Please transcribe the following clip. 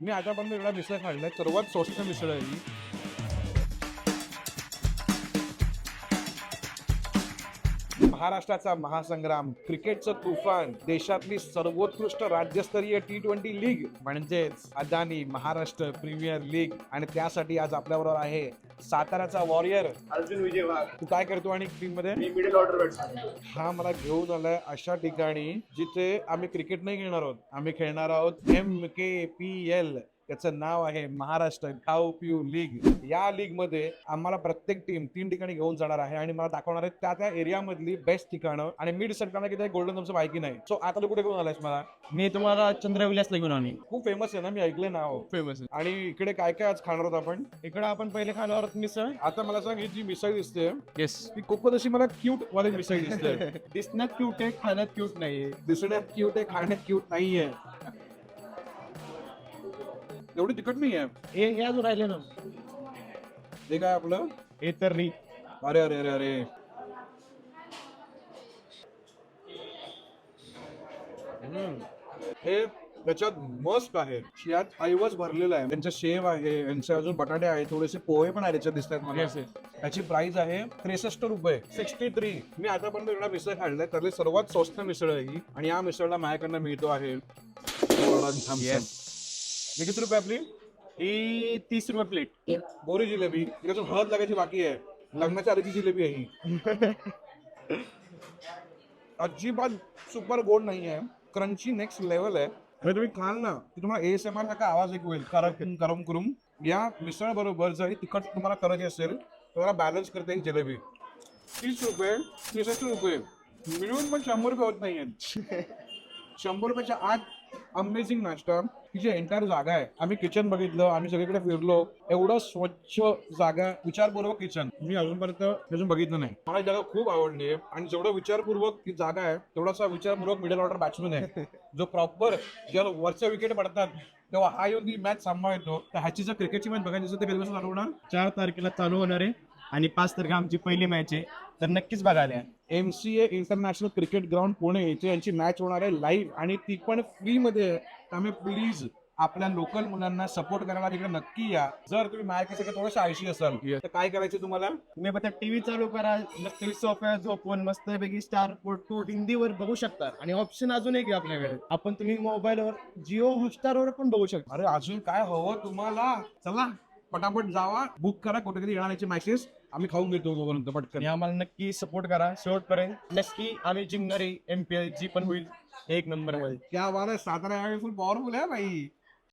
मी आतापर्यंत एवढा मिसळ आहे सर्वात स्वस्त मिसळ आहे ही. महाराष्ट्राचा महासंग्राम क्रिकेटचं तुफान देशातली सर्वोत्कृष्ट राज्यस्तरीय टी ट्वेंटी लीग म्हणजेच अदानी महाराष्ट्र प्रीमियर लीग. आणि त्यासाठी आज आपल्याबरोबर आहे साताऱ्याचा वॉरियर अर्जुन विजय वाघ. तू काय करतो आणि टीममध्ये? मी मिडल ऑर्डर बॅट्समॅन हा मला घेऊन आलाय अशा ठिकाणी जिथे आम्ही क्रिकेट नाही खेळणार आहोत. आम्ही खेळणार आहोत एम के पी एल त्याचं नाव आहे महाराष्ट्र खाऊ पिऊ लीग. या लीगमध्ये आम्हाला प्रत्येक टीम तीन ठिकाणी घेऊन जाणार आहे आणि मला दाखवणार आहे त्या त्या एरिया मधली बेस्ट ठिकाणं आणि मी डिसाईड करणार की ते गोल्डन तुमचं माहिती नाही. सो आता तू कुठे घेऊन आलायस मला? मी तुम्हाला चंद्रविलासला घेऊन आली खूप फेमस आहे ना मी ऐकलंय नाव. फेमस आणि इकडे काय काय आज खाणार आहोत आपण? इकडे आपण पहिले खाणार आहोत मिसळ. आता मला सांग ही जी मिसळ दिसते येस ती अशी मला क्यूट वाली मिसळ दिसते. दिसण्यात क्यूट आहे खाण्यात क्यूट नाहीये. दिसण्यात क्यूट आहे खाण्यात क्यूट नाहीये. एवढी तिखट नाही आहे हे हे अजून राहिले ना. हे काय आपलं? हे तर नाही अरे अरे अरे अरे. हम्म. हे त्याच्यात मस्त आहे. यात ऐवज भरलेला आहे. त्यांचा शेव आहे यांचे अजून बटाटे आहेत थोडेसे पोहे पण आहे त्याच्यात दिसत आहेत मला. Yes, yes. त्याची प्राइस आहे त्रेसष्ट रुपये. सिक्स्टी थ्री मी आतापर्यंत एवढा मिसळ खाल्लाय त्यातली सर्वात स्वस्त मिसळ आहे ही. आणि या मिसळला माझ्याकडनं मिळतो आहे. Yes. हे किती रुपये आपली? ही तीस रुपये प्लेट बोरी जिलेबी. त्याच्यातून हळद लागायची बाकी आहे. लग्नाच्या आधीची जिलेबी आहे ही. अजिबात सुपर गोड नाही आहे. क्रंची नेक्स्ट लेवल आहे. म्हणजे तुम्ही खाल ना की तुम्हाला एस एम आर आवाज ऐकू येईल. करम करम करून. या मिसळ बरोबर जरी तिखट तुम्हाला करायची असेल तर तुम्हाला बॅलन्स करता येईल जिलेबी. तीस रुपये त्रेसष्ट रुपये. मिळून पण शंभर रुपये होत नाहीयेत. शंभर रुपयाच्या आत अमेझिंग नाश्ता ही जी एंटायर जागा आहे. आम्ही किचन बघितलं आम्ही सगळीकडे फिरलो. एवढं स्वच्छ जागा विचारपूर्वक किचन मी अजूनपर्यंत अजून बघितलं नाही. मला ही जागा खूप आवडली आहे. आणि जेवढं विचारपूर्वक ती जागा आहे तेवढासा विचारपूर्वक मिडल ऑर्डर बॅट्समॅन आहे. जो प्रॉपर जेव्हा वरच्या विकेट पडतात तेव्हा हा येऊन ती मॅच सांभाळतो तर ह्याची जर क्रिकेटची मॅच बघायची असेल तर कधीपासून चालू होणार? चार तारखेला चालू होणार आहे. आणि पाच तारखेला आमची पहिली मॅच आहे. तर नक्कीच बघायला या. M C A international cricket ground Pune येथे यांची मॅच होणार आहे लाईव्ह आणि ती पण फ्री मध्ये आहे. त्यामुळे प्लीज आपल्या लोकल मुलांना सपोर्ट करायला तिकडे नक्की या. जर तुम्ही मॅच थोडंसं आयशी असाल. तर काय करायचं तुम्हाला? तुम्ही फक्त टीव्ही चालू करा. नक्की सोफ्या झोपून मस्तपैकी स्टार स्पोर्ट टू हिंदीवर बघू शकता. आणि ऑप्शन अजून एक आहे आपल्याकडे. आपण तुम्ही मोबाईलवर जिओ हॉटस्टारवर पण बघू शकता. अरे अजून काय हवं तुम्हाला? चला. पटापट जावा बुक करा कुठे कधी येणार याची मॅचेस आम्ही खाऊन घेतो तोपर्यंत पटकन. आणि आम्हाला नक्की सपोर्ट करा. शेवटपर्यंत नक्की आम्ही जिंकणारी एम पी एल जी पण होईल. एक नंबरमध्ये. क्या बात आहे सातारा यावेळी फुल पॉवरफुल आहे भाई.